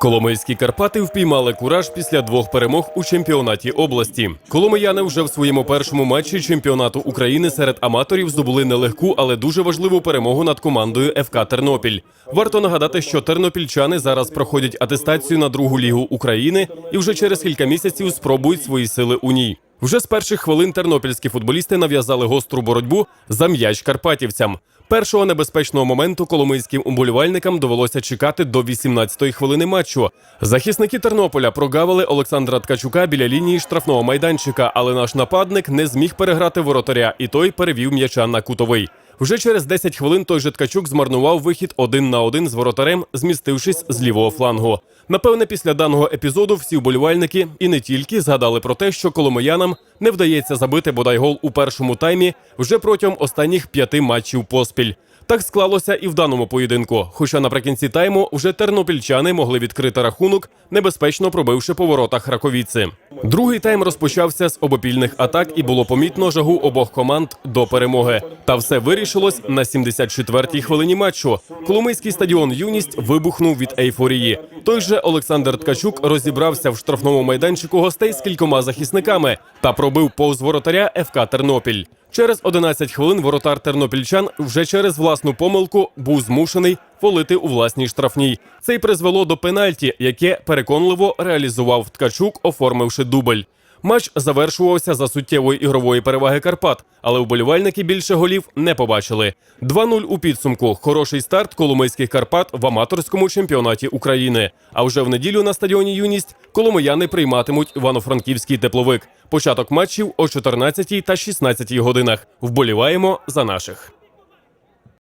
Коломийські Карпати впіймали кураж після двох перемог у чемпіонаті області. Коломияни вже в своєму першому матчі чемпіонату України серед аматорів здобули нелегку, але дуже важливу перемогу над командою ФК Тернопіль. Варто нагадати, що тернопільчани зараз проходять атестацію на другу лігу України і вже через кілька місяців спробують свої сили у ній. Вже з перших хвилин тернопільські футболісти нав'язали гостру боротьбу за м'яч карпатівцям. Першого небезпечного моменту коломийським уболівальникам довелося чекати до 18-ї хвилини матчу. Захисники Тернополя прогавили Олександра Ткачука біля лінії штрафного майданчика, але наш нападник не зміг переграти воротаря, і той перевів м'яча на кутовий. Вже через 10 хвилин той же Ткачук змарнував вихід один на один з воротарем, змістившись з лівого флангу. Напевне, після даного епізоду всі вболівальники і не тільки згадали про те, що коломиянам не вдається забити бодай гол у першому таймі вже протягом останніх п'яти матчів поспіль. Так склалося і в даному поєдинку. Хоча наприкінці тайму вже тернопільчани могли відкрити рахунок, небезпечно пробивши по воротах раковіці. Другий тайм розпочався з обопільних атак, і було помітно жагу обох команд до перемоги. Та все вирішилось на 74-й хвилині матчу. Коломийський стадіон Юність вибухнув від ейфорії. Той же Олександр Ткачук розібрався в штрафному майданчику гостей з кількома захисниками та пробив повз воротаря ФК Тернопіль. Через 11 хвилин воротар тернопільчан вже через власну помилку був змушений фолити у власній штрафній. Це й призвело до пенальті, яке переконливо реалізував Ткачук, оформивши дубль. Матч завершувався за суттєвої ігрової переваги Карпат, але вболівальники більше голів не побачили. 2-0 у підсумку. Хороший старт коломийських Карпат в аматорському чемпіонаті України. А вже в неділю на стадіоні Юність коломияни прийматимуть Івано-Франківський тепловик. Початок матчів о 14 та 16 годинах. Вболіваємо за наших.